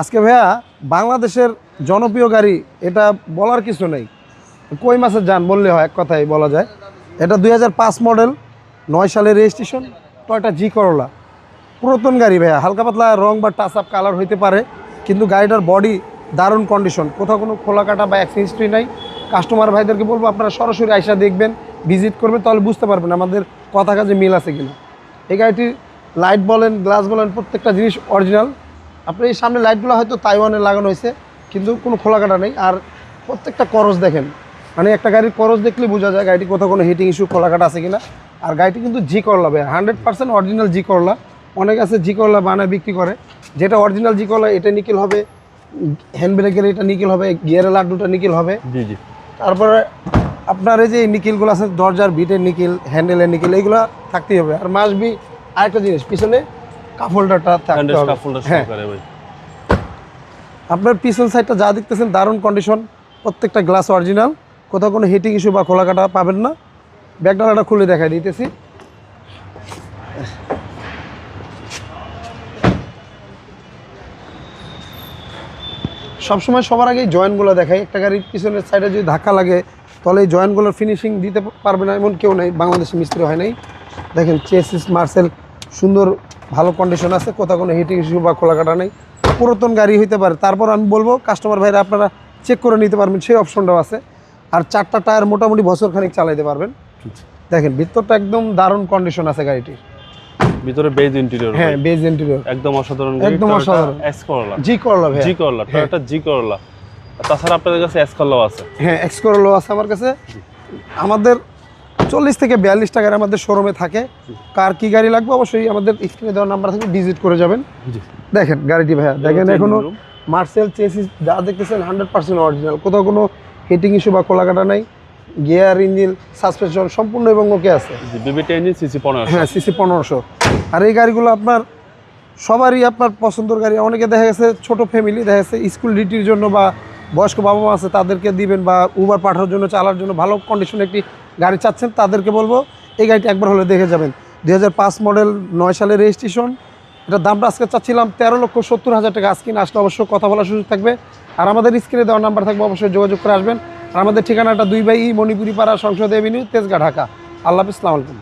আজকে ভাইয়া, বাংলাদেশের জনপ্রিয় গাড়ি, এটা বলার কিছু নেই। কই মাসের যান বললে হয়, এক কথাই বলা যায়। এটা দু হাজার পাঁচ মডেল নয় সালের রেজিস্ট্রেশন টয়টা জি করলা পুরাতন গাড়ি ভাইয়া, হালকা পাতলা রং বা টাচ আপ কালার হইতে পারে, কিন্তু গাড়িটার বডি দারুণ কন্ডিশন কোথাও কোনো খোলা কাটা বা অ্যাক্সিডেন্ট হিস্ট্রি নাই। কাস্টমার ভাইদেরকে বলব, আপনারা সরাসরি আইসা দেখবেন ভিজিট করবেন, তাহলে বুঝতে পারবেন আমাদের কথা কাজে মিল আছে কিনা। এই গাড়িটির লাইট বলেন গ্লাস বলেন, প্রত্যেকটা জিনিস অরিজিনাল আপনি এই সামনে লাইটগুলো হয়তো তাইওয়ানে লাগানো হয়েছে কিন্তু কোনো খোলা কাটা নেই। আর প্রত্যেকটা করজ দেখেন মানে একটা গাড়ির করজ দেখলে বোঝা যায় গাড়িটি কোথাও কোনো হিটিং ইস্যু খোলা কাটা আছে কিনা। আর গাড়িটি কিন্তু জি করলা ভাই হান্ড্রেড পার্সেন্ট অরিজিনাল জি করলা অনেক আছে জি করলা বানায় বিক্রি করে। যেটা অরিজিনাল জি করলা এটা নিকেল হবে হ্যান্ড ব্রেকের এটা নিকেল হবে গিয়ারের লাড্ডুটা নিকেল হবে। জি জি। তারপরে আপনার এই যে নিকেলগুলো আছে দরজার বিটের নিকেল হ্যান্ডেলের নিকেল এইগুলো থাকতেই হবে। আর মাস বি আরেকটা জিনিস পিছনে কাপ হোল্ডারটা থাকতে হবে। হ্যাঁ। সহকারে ভাই। আপনার পিছন সাইডটা যা দেখতেছেন দারুণ কন্ডিশন প্রত্যেকটা গ্লাস অরিজিনাল কোথাও কোনো হিটিং ইস্যু বা খোলা কাটা পাবেন না। ব্যাগডালাটা খুলে দেখাই দিতেছি। সবসময় সবার আগে জয়েন্টগুলো দেখাই। একটা গাড়ির পিছনের সাইডে যদি ধাক্কা লাগে তাহলে এই জয়েন্টগুলোর ফিনিশিং দিতে পারবে না এমন কেউ নেই। বাংলাদেশে মিস্ত্রি হয় নাই। দেখেন চেসিস মার্সেল সুন্দর ভালো কন্ডিশন আছে কোথাও কোনো হিটিং ইস্যু বা খোলা কাটা নেই। পুরাতন গাড়ি হইতে পারে। তারপর আমি বলব কাস্টমার ভাইরা আপনারা চেক করে নিতে পারবেন সেই অপশনটাও আছে। আর চারটা টায়ার মোটামুটি বছর খানিক চালাইতে পারবেন। দেখেন ভিতরটা একদম দারুণ কন্ডিশন আছে গাড়িটির। ভিতরে বেজ ইন্টেরিয়র হ্যাঁ বেজ ইন্টেরিয়র একদম অসাধারণ একদম অসাধারণ। এস করলা জি করলা ভাই জি করলা টয়োটা জি করলা তাছাড়া আপনাদের কাছে এস করলাও আছে। হ্যাঁ এক্স করল আছে আমার কাছে। আমাদের চল্লিশ থেকে বিয়াল্লিশ টাকার আমাদের শোরুমে থাকে। কার কি গাড়ি লাগবে অবশ্যই আমাদের স্ক্রিনে দেওয়া নাম্বার থেকে ভিজিট করে যাবেন। দেখেন গাড়িটি ভাইয়া দেখেন হচ্ছে এখনও engine মার্সেল চেসিস যা দেখতেছেন হান্ড্রেড পার্সেন্ট অরিজিনাল কোথাও কোনো হিটিং ইস্যু বা কোলাকাটা নাই। গিয়ার ইঞ্জিন সাসপেনশন সম্পূর্ণ এবং ওকে আছে। সিসি হ্যাঁ সিসি পনেরোশো। আর এই গাড়িগুলো আপনার সবারই আপনার পছন্দের গাড়ি। অনেকে দেখা গেছে ছোট ফ্যামিলি দেখা গেছে স্কুল ডিউটির জন্য বা বয়স্ক বাবা মা আছে তাদেরকে দিবেন বা উবার পাঠানোর জন্য চালার জন্য ভালো কন্ডিশনে একটি গাড়ি চাচ্ছেন তাদেরকে বলব এই গাড়িটি একবার হলে দেখে যাবেন। দু হাজার পাঁচ মডেল নয় সালের রেজিস্ট্রেশন এটা দামটা আজকে চাচ্ছিলাম তেরো লক্ষ সত্তর হাজার টাকা। আজকে আসলে অবশ্যই কথা বলার সুযোগ থাকবে। আর আমাদের স্ক্রিনে দেওয়ার নাম্বার থাকবে অবশ্যই যোগাযোগ করে আসবেন। আর আমাদের ঠিকানাটা দুই বাই মণিপুরি পাড়া সংসদ এভিনিউ তেজগা ঢাকা। আল্লাহ হাফিজ, আলাইকুম।